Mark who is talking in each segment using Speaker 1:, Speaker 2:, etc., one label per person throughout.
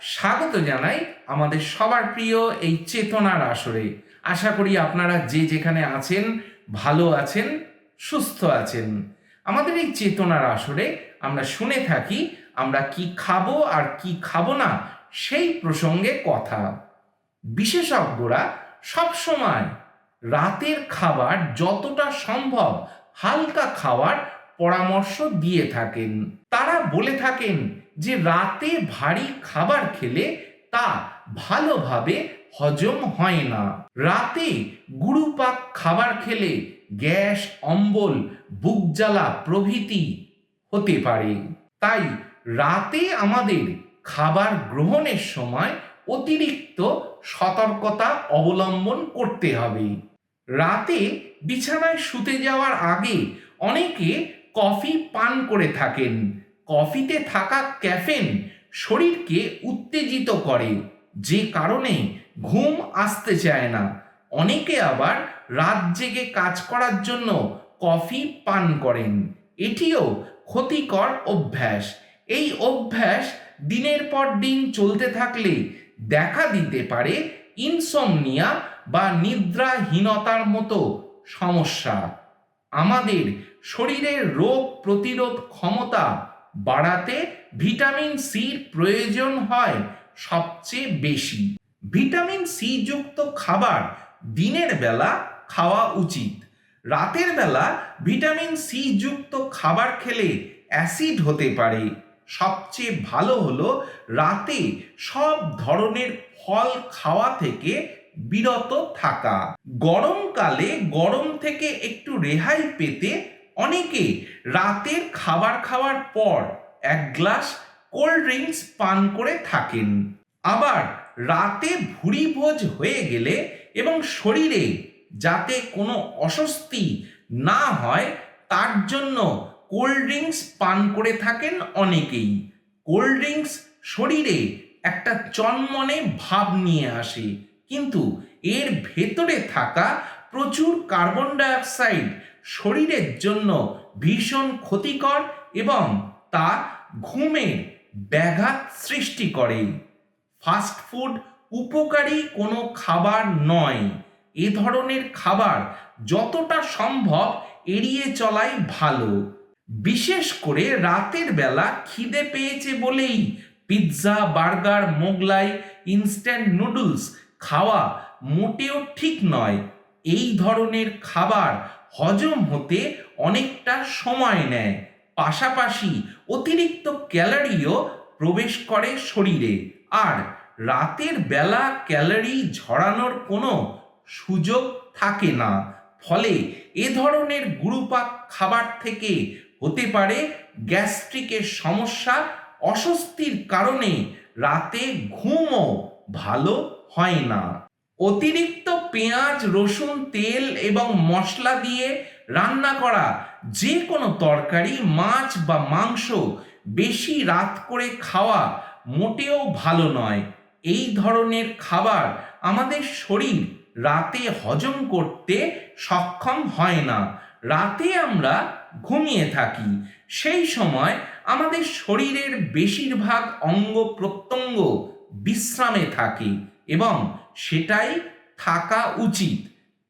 Speaker 1: স্বাগত জানাই আমাদের সবার প্রিয় এই চেতনার আসরে। আশা করি আপনারা যে যেখানে আছেন, ভালো আছেন, সুস্থ আছেন। আমাদের এই চেতনার আসরে আমরা শুনে থাকি, আমরা কি খাব আর কি খাব না, সেই প্রসঙ্গে কথা। বিশেষজ্ঞরা সবসময় রাতের খাবার যতটা সম্ভব হালকা খাওয়ার পরামর্শ দিয়ে থাকেন। তারা বলে থাকেন যে রাতে ভারী খাবার খেলে তা ভালোভাবে হজম হয় না। রাতে গুরুপাক খাবার খেলে গ্যাস, অম্বল, বুক জ্বালা প্রভৃতি হতে পারে। তাই রাতে আমাদের খাবার গ্রহণের সময় অতিরিক্ত সতর্কতা অবলম্বন করতে হবে। রাতে বিছানায় শুতে যাওয়ার আগে অনেকে কফি পান করে থাকেন। কফিতে থাকা ক্যাফেন শরীরকে উত্তেজিত করে, যে কারণে ঘুম আসতে চায় না। অনেকে আবার রাত জেগে কাজ করার জন্য কফি পান করেন। এটিও ক্ষতিকর অভ্যাস। এই অভ্যাস দিনের পর দিন চলতে থাকলে দেখা দিতে পারে ইনসমনিয়া বা নিদ্রাহীনতার মতো সমস্যা। আমাদের শরীরের রোগ প্রতিরোধ ক্ষমতা বাড়াতে ভিটামিন সির প্রয়োজন হয় সবচেয়ে বেশি। ভিটামিন সি যুক্ত খাবার দিনের বেলা খাওয়া উচিত। রাতের বেলা ভিটামিন সি যুক্ত খাবার খেলে অ্যাসিড হতে পারে। সবচেয়ে ভালো হলো রাতে সব ধরনের ফল খাওয়া থেকে বিরত থাকা। গরমকালে গরম থেকে একটু রেহাই পেতে অনেকে রাতের খাবার খাওয়ার পর এক গ্লাস কোল্ড ড্রিঙ্কস পান করে থাকেন। আবার রাতে ভুঁড়ি ভোজ হয়ে গেলে এবং শরীরে যাতে কোনো অস্বস্তি না হয়, তার জন্য কোল্ড ড্রিঙ্কস পান করে থাকেন অনেকেই। কোল্ড ড্রিঙ্কস শরীরে একটা চনমনে ভাব নিয়ে আসে, কিন্তু এর ভেতরে থাকা প্রচুর কার্বন ডাইঅক্সাইড শরীরের জন্য ভীষণ ক্ষতিকর এবং তা ঘুমের ব্যাঘাত সৃষ্টি করে। ফাস্ট ফুড উপকারী কোনো খাবার নয়। এ ধরনের খাবার যতটা সম্ভব এড়িয়ে চলাই ভালো। বিশেষ করে রাতের বেলা খিদে পেয়েছে বলেই pizza, burger, Mughlai, instant noodles খাওয়া মোটেও ঠিক নয়। এই ধরনের খাবার হজম হতে অনেকটা সময় নেয়। পাশাপাশি অতিরিক্ত ক্যালারিও প্রবেশ করে শরীরে। আর রাতের বেলা ক্যালারি ঝরানোর কোনো সুযোগ থাকে না। ফলে এ ধরনের গুরুপাক খাবার থেকে হতে পারে গ্যাস্ট্রিকের সমস্যা, অস্বস্তির কারণে রাতে ঘুমও ভালো হয় না। অতিরিক্ত পেঁয়াজ, রসুন, তেল এবং মশলা দিয়ে রান্না করা যে কোনো তরকারি, মাছ বা মাংস বেশি রাত করে খাওয়া মোটেও ভালো নয়। এই ধরনের খাবার আমাদের শরীর রাতে হজম করতে সক্ষম হয় না। রাতে আমরা ঘুমিয়ে থাকি। সেই সময় আমাদের শরীরের বেশিরভাগ অঙ্গ প্রত্যঙ্গ বিশ্রামে থাকে। এবং সেটাই থাকা উচিত।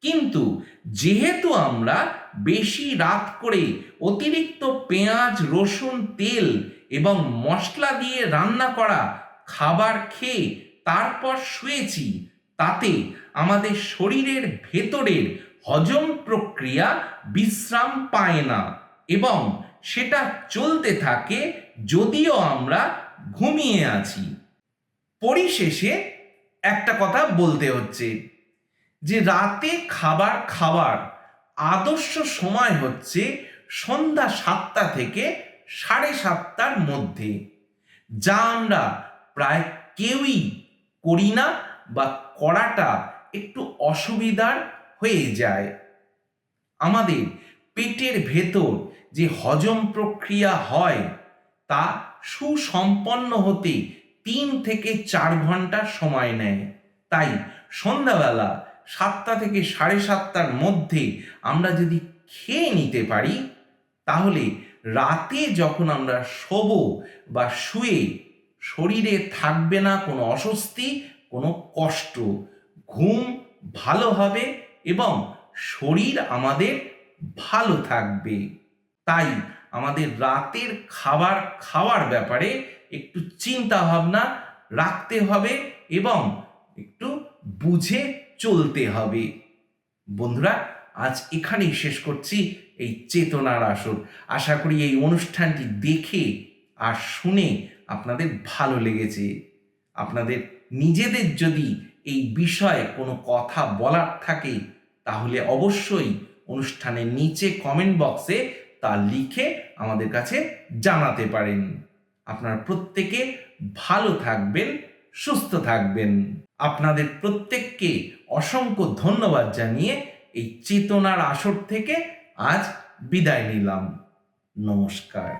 Speaker 1: কিন্তু যেহেতু আমরা বেশি রাত করে অতিরিক্ত পেঁয়াজ, রসুন, তেল এবং মশলা দিয়ে রান্না করা খাবার খেয়ে তারপর শুয়েছি, তাতে আমাদের শরীরের ভেতরের হজম প্রক্রিয়া বিশ্রাম পায় না এবং সেটা চলতে থাকে যদিও আমরা ঘুমিয়ে আছি। পরিশেষে একটা কথা বলতে হচ্ছে যে রাতে খাবার খাওয়ার আদর্শ সময় হচ্ছে সন্ধ্যা সাতটা থেকে সাড়ে সাতটার মধ্যে, যা আমরা প্রায় কেউই করি না বা করাটা একটু অসুবিধার হয়ে যায়। আমাদের পেটের ভেতর যে হজম প্রক্রিয়া হয়, তা সুসম্পন্ন হতে তিন থেকে চার ঘণ্টা সময় নেয়। তাই সন্ধ্যাবেলা সাতটা থেকে সাড়ে সাতটার মধ্যে আমরা যদি খেয়ে নিতে পারি, তাহলে রাতে যখন আমরা শোবো বা শুয়ে শরীরে থাকবে না কোনো অস্বস্তি, কোনো কষ্ট, ঘুম ভালো হবে এবং শরীর আমাদের ভালো থাকবে। তাই আমাদের রাতের খাবার খাওয়ার ব্যাপারে একটু চিন্তা ভাবনা রাখতে হবে এবং একটু বুঝে চলতে হবে। বন্ধুরা, আজ এখানেই শেষ করছি এই চেতনার আসর। আশা করি এই অনুষ্ঠানটি দেখে আর শুনে আপনাদের ভালো লেগেছে। আপনাদের নিজেদের যদি এই বিষয়ে কোনো কথা বলার থাকে, তাহলে অবশ্যই অনুষ্ঠানের নিচে কমেন্ট বক্সে তা লিখে আমাদের কাছে জানাতে পারেন। আপনারা প্রত্যেকে ভালো থাকবেন, সুস্থ থাকবেন। আপনাদের প্রত্যেককে অসংখ্য ধন্যবাদ জানিয়ে এই চেতনার আসর থেকে আজ বিদায় নিলাম। নমস্কার।